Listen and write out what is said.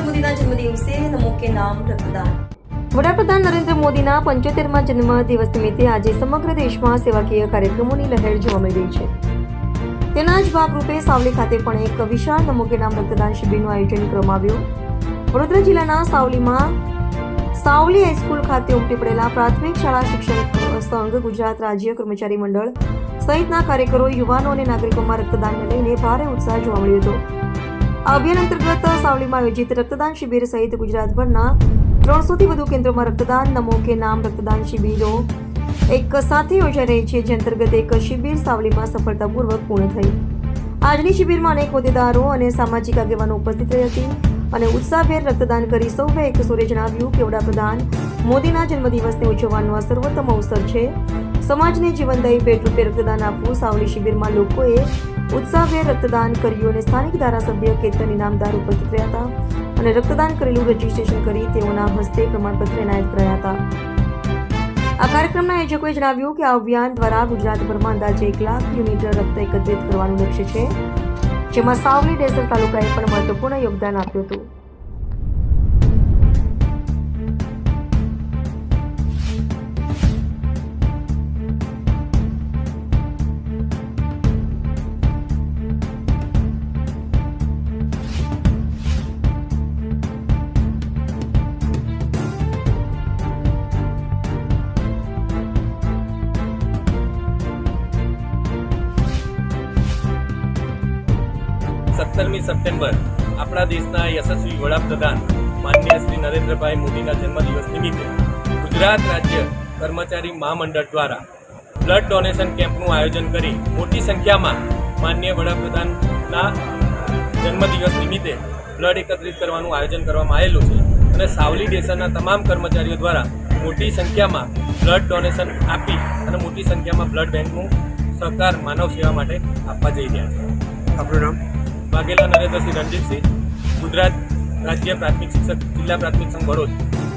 નરેન્દ્ર મોદીના જન્મદિવસે નમો કે નામ રક્તદાન. વડાપ્રધાન નરેન્દ્ર મોદીના પંચોતેરમાં જન્મ દિવસ નિમિત્તે આજે સમગ્ર દેશમાં સેવાકીય કાર્યક્રમોની લહેર જોવા મળી રહી છે. તેના જ ભાગરૂપે સાવલી ખાતે પણ એક વિશાળ નમો નામ રક્તદાન શિબિરનું આયોજન કરવામાં આવ્યું. વડોદરા જિલ્લાના સાવલીમાં સાવલી હાઈસ્કૂલ ખાતે ઉમટી પડેલા પ્રાથમિક શાળા શિક્ષક સંઘ ગુજરાત રાજ્ય કર્મચારી મંડળ સહિતના કાર્યકરો, યુવાનો અને નાગરિકોમાં રક્તદાનને લઈને ભારે ઉત્સાહ જોવા મળ્યો હતો. આ અભિયાન અંતર્ગત સાવલીમાં આયોજિત રક્તદાન શિબિર સહિત ગુજરાતભરના ત્રણસોથી વધુ કેન્દ્રોમાં રક્તદાન. નમો કે નામ રક્તદાન શિબિરો એક સાથે યોજાઈ રહી છે, જે અંતર્ગત એક શિબિર સાવલીમાં સફળતાપૂર્વક પૂર્ણ થઈ. આજની શિબિરમાં અનેક હોદ્દેદારો અને સામાજિક આગેવાનો ઉપસ્થિત રહી હતી અને ઉત્સાહભેર રક્તદાન કરી સૌએ એક સૂરે જણાવ્યું કે વડાપ્રધાન મોદીના જન્મદિવસને ઉજવવાનો આ સર્વોત્તમ અવસર છે. સમાજને જીવનદાયી પેટરૂપે રક્તદાન આપવું સાવલી શિબિરમાં લોકોએ ઉત્સાહભેર રક્તદાન કર્યું અને સ્થાનિક ધારાસભ્ય કેતન ઇનામદાર ઉપસ્થિત રહ્યા હતા અને રક્તદાન કરેલું રજીસ્ટ્રેશન કરી તેઓના હસ્તે પ્રમાણપત્ર એનાયત કર્યા હતા. આ કાર્યક્રમના આયોજકોએ જણાવ્યું કે આ અભિયાન દ્વારા ગુજરાતભરમાં અંદાજે એક લાખ યુનિટ રક્ત એકત્રિત કરવાનું લક્ષ્ય છે, જેમાં સાવલી ડેસર તાલુકાએ પણ મહત્વપૂર્ણ યોગદાન આપ્યું હતું. સત્તરમી સપ્ટેમ્બર આપણા દેશના યશસ્વી વડાપ્રધાન માનનીય શ્રી નરેન્દ્રભાઈ મોદીના જન્મદિવસ નિમિત્તે ગુજરાત રાજ્ય કર્મચારી મહામંડળ દ્વારા બ્લડ ડોનેશન કેમ્પનું આયોજન કરી મોટી સંખ્યામાં માનનીય વડાપ્રધાનના જન્મદિવસ નિમિત્તે બ્લડ એકત્રિત કરવાનું આયોજન કરવામાં આવેલું છે અને સાવલી દેશના તમામ કર્મચારીઓ દ્વારા મોટી સંખ્યામાં બ્લડ ડોનેશન આપી અને મોટી સંખ્યામાં બ્લડ બેંકનું સહકાર માનવ સેવા માટે આપવા જઈ રહ્યા છે. આપણું નામ? વાઘેલા નરેન્દ્રસિંહ રણજીતસિંહ ગુજરાત રાજ્ય પ્રાથમિક શિક્ષક જિલ્લા પ્રાથમિક સંઘ ભરૂચ